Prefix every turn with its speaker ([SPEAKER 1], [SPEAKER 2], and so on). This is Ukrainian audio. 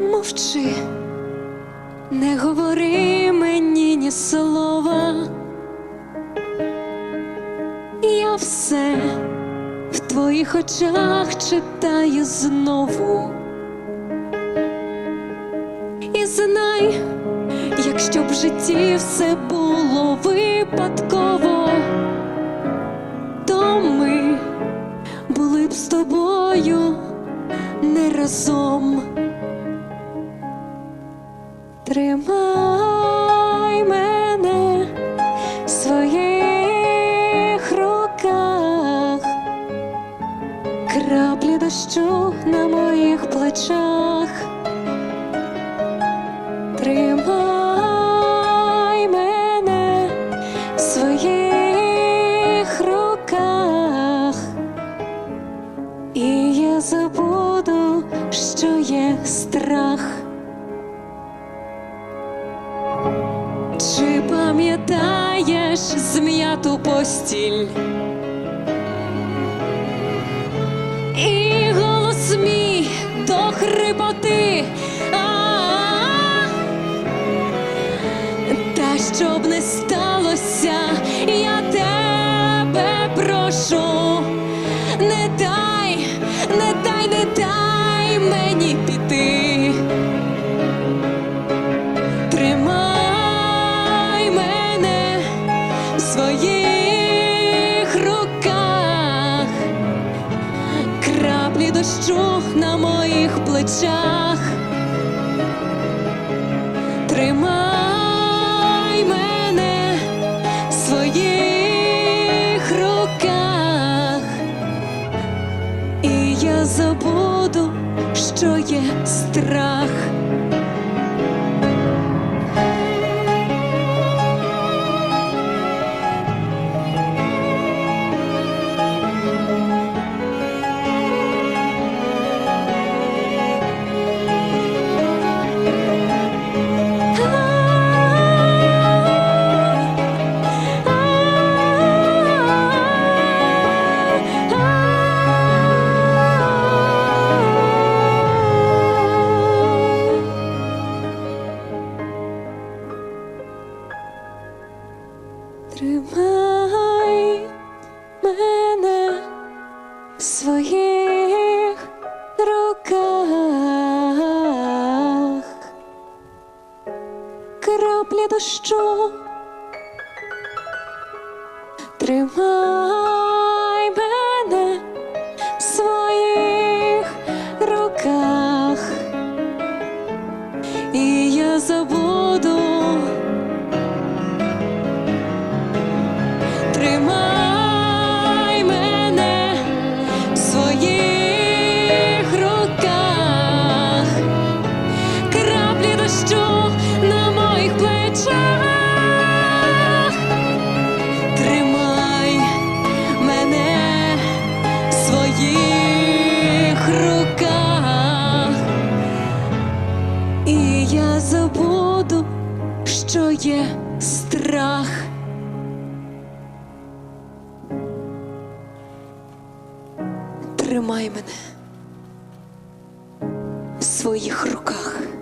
[SPEAKER 1] мовчи, не говори мені ні слова. Я все в твоїх очах читаю знову. І знай, якщо б в житті все було випадково, то ми були б з тобою не разом. Тримай мене в своїх руках, краплі дощу на моїх плечах. Чи пам'ятаєш зм'яту постіль? І голос мій до хрипоти. А-а-а. Та щоб не сталося, краплі дощу на моїх плечах. Тримай мене в своїх руках, і я забуду, що є страх. Тримай мене в своїх руках, краплі дощу. Тримай є страх. Тримай мене в своїх руках.